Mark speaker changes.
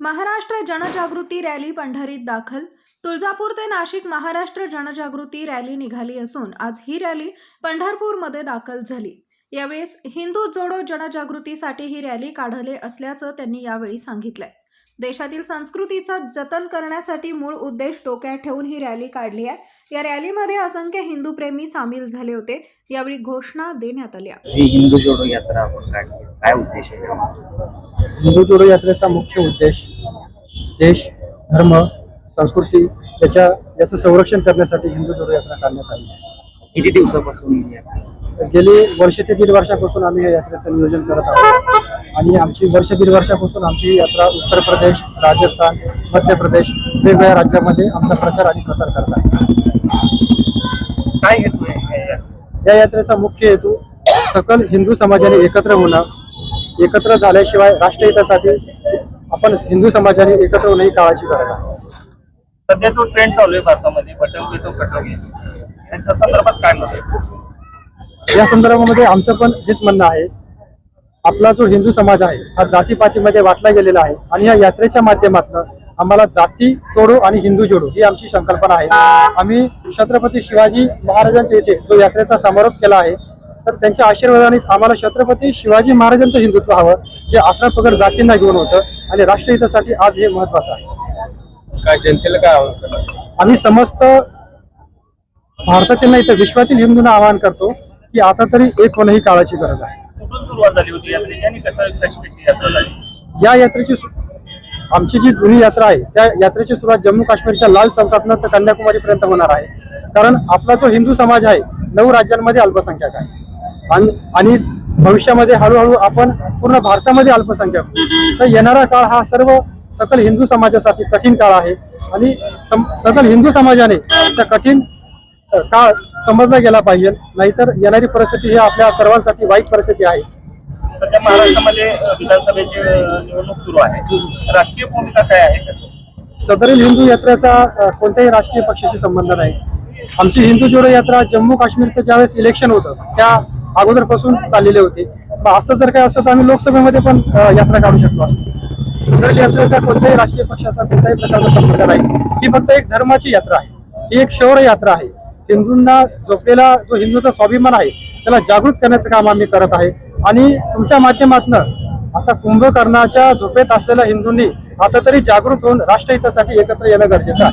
Speaker 1: महाराष्ट्र जनजागृती रॅली पंढरीत दाखल. तुळजापूर ते नाशिक महाराष्ट्र जनजागृती रॅली निघाली असून आज ही रॅली पंढरपूरमध्ये दाखल झाली. यावेळेस हिंदू जोडो जनजागृतीसाठी ही रॅली काढले असल्याचं त्यांनी यावेळी सांगितलंय. देशातील संस्कृतीचं जतन करण्यासाठी मूळ उद्देश डोक्यात ठेवून ही रॅली काढली आहे. या रॅलीमध्ये असंख्य हिंदू प्रेमी सामील झाले होते. यावेळी घोषणा देण्यात आल्या.
Speaker 2: हिंदू जोडो यात्रा आपण काढली. काय उद्देश आहे?
Speaker 3: हिंदू जोडो यात्रेचा मुख्य उद्देश देश धर्म संस्कृती याच्या याचं संरक्षण करण्यासाठी हिंदू जोडो यात्रा काढण्यात आली आहे.
Speaker 2: किती दिवसापासून ही यात्रा?
Speaker 3: गेली वर्ष ते दीड वर्षापासून आम्ही या यात्रेचं नियोजन करत आहोत आणि आमची वर्ष दीड वर्षापासून आमची ही यात्रा उत्तर प्रदेश राजस्थान मध्य प्रदेश वेगवेगळ्या राज्यामध्ये आमचा प्रचार आणि प्रसार करत आहे
Speaker 2: काय हेतू आहे या यात्रेचा?
Speaker 3: या यात्रेचा मुख्य हेतू सकल हिंदू समाजाने एकत्र होणं एकत्र झाल्याशिवाय राष्ट्रहितासाठी आपण हिंदू समाजाने एकत्र होणं ही काळाची गरज आहे.
Speaker 4: सध्या जो ट्रेंड चालू आहे भारतामध्ये बटन घेतो कटो यांच्या संदर्भात काय
Speaker 3: या संदर्भामध्ये आमचं पण हेच म्हणणं आहे आपला जो हिंदू समाज आहे हा जातीपातीमध्ये वाटला गेलेला आहे आणि या यात्रेच्या माध्यमातून आम्हाला जाती तोडो आणि हिंदू जोडो ही आमची संकल्पना आहे. आम्ही छत्रपती शिवाजी महाराजांच्या इथे जो यात्रेचा समारोप केला आहे तर त्यांच्या आशीर्वादानेच आम्हाला छत्रपती शिवाजी महाराजांचं हिंदुत्व हवं जे अकरा पगड जातींना घेऊन होतं आणि राष्ट्रहितासाठी आज हे महत्वाचं आहे.
Speaker 2: काय जनतेला काय आवडतं
Speaker 3: आम्ही समस्त भारतातील नाही तर विश्वातील हिंदूंना आवाहन करतो की आता तरी एक होणं ही काळाची गरज आहे. या यात्रेची आमची जी जुनी यात्रा आहे त्या यात्रेची सुरुवात जम्मू काश्मीरच्या लाल चौकातनं तर कन्याकुमारीपर्यंत होणार आहे. कारण आपला जो हिंदू समाज आहे नऊ राज्यांमध्ये अल्पसंख्याक आहे. आणि भविष्यामध्ये हळूहळू आपण पूर्ण भारतामध्ये अल्पसंख्याक. तर येणारा काळ हा सर्व सकल हिंदू समाजासाठी कठीण काळ आहे. आणि सकल हिंदू समाजाने त्या कठीण काळ समजला गेला पाहिजे. नाहीतर येणारी परिस्थिती ही आपल्या सर्वांसाठी वाईट परिस्थिती आहे.
Speaker 4: सध्या महाराष्ट्रामध्ये विधानसभेची निवडणूक सुरू आहे. राजकीय भूमिका काय आहे?
Speaker 3: सदरील हिंदू यात्रेचा कोणत्याही राजकीय पक्षाशी संबंध नाही. आमची हिंदू जोडो यात्रा जम्मू काश्मीरचं ज्यावेळेस इलेक्शन होतं त्या अगोदरपासून चाललेले होते. असं जर काय असतं तर आम्ही लोकसभेमध्ये पण यात्रा काढू शकलो असतो. सदर यात्रेचा कोणत्याही राजकीय पक्षाचा कोणत्याही प्रकारचा संबंध नाही. ही फक्त एक धर्माची यात्रा आहे. ही एक शौर्य यात्रा आहे. हिंदूंना झोपलेला जो हिंदूचा स्वाभिमान आहे त्याला जागृत करण्याचं काम आम्ही करत आहे. आणि तुमच्या माध्यमातनं आता कुंभकर्णाच्या झोपेत असलेल्या हिंदूंनी आता तरी जागृत होऊन राष्ट्रहितासाठी एकत्र येणं गरजेचं आहे.